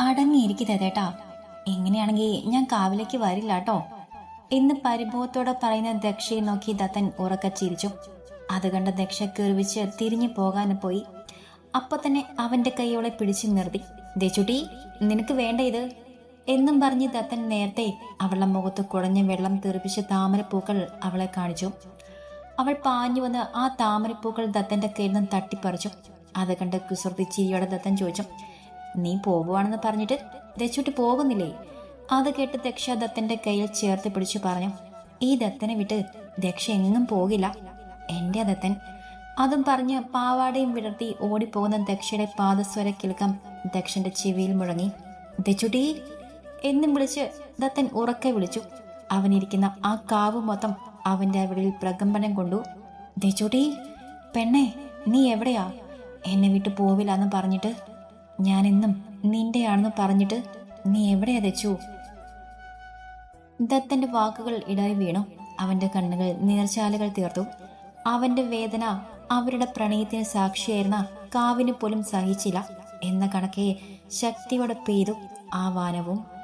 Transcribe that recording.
അടങ്ങിയിരിക്കുക ചേട്ടാ എങ്ങനെയാണെങ്കിൽ ഞാൻ കാവിലേക്ക് വരില്ല കേട്ടോ എന്ന് പരിഭവത്തോടെ പറയുന്ന ദക്ഷയെ നോക്കി ദത്തൻ ഉറക്ക ചിരിച്ചു. അത് കണ്ട ദക്ഷ കീർവിച്ച് തിരിഞ്ഞു പോകാൻ പോയി. അപ്പൊ തന്നെ അവന്റെ കൈയോളെ പിടിച്ചു നിർത്തി. ദേച്ചുട്ടി നിനക്ക് വേണ്ട ഇത്. എന്നും പറഞ്ഞ് ദത്തൻ നേരത്തെ അവളുടെ മുഖത്ത് കുടഞ്ഞ വെള്ളം തെറിപ്പിച്ച താമരപ്പൂക്കൾ അവളെ കാണിച്ചു. അവൾ പാഞ്ഞു വന്ന് ആ താമരപ്പൂക്കൾ ദത്തന്റെ കയ്യിൽ നിന്ന് തട്ടിപ്പറിച്ചു. അത് കണ്ട് കുസൃതി ചിരിയോടെ ദത്തൻ ചോദിച്ചു നീ പോകുവാണെന്ന് പറഞ്ഞിട്ട് ദച്ചുട്ടി പോകുന്നില്ലേ? അത് കേട്ട് ദക്ഷ ദത്തന്റെ കയ്യിൽ ചേർത്ത് പിടിച്ചു പറഞ്ഞു. ഈ ദത്തനെ വിട്ട് ദക്ഷ എങ്ങും പോകില്ല. എന്റെ ദത്തൻ. അതും പറഞ്ഞ് പാവാടയും വിടർത്തി ഓടിപ്പോകുന്ന ദക്ഷയുടെ പാദസ്വര കിൽക്കം ദക്ഷന്റെ ചെവിയിൽ മുഴങ്ങി. ദച്ചുട്ടി എന്നും വിളിച്ച് ദത്തൻ ഉറക്കെ വിളിച്ചു. അവനിരിക്കുന്ന ആ കാവ് മൊത്തം അവന്റെ അവിടിൽ പ്രകമ്പനം കൊണ്ടു. ദച്ചുട്ടി പെണ്ണേ നീ എവിടെയാ? എന്നെ വിട്ടു പോവില്ല എന്ന് പറഞ്ഞിട്ട് ഞാൻ എന്നും നിന്റെയാണെന്ന് പറഞ്ഞിട്ട് നീ എവിടെയാ തെച്ചു ദത്തന്റെ വാക്കുകൾ ഇടായി വീണു. അവന്റെ കണ്ണുകൾ നീർച്ചാലുകൾ തീർത്തു. അവന്റെ വേദന അവരുടെ പ്രണയത്തിന് സാക്ഷിയായിരുന്ന കാവിന് പോലും സഹിച്ചില്ല. എന്ന കണക്കെ ശക്തിയോടെ പെയ്തു ആ വാനവും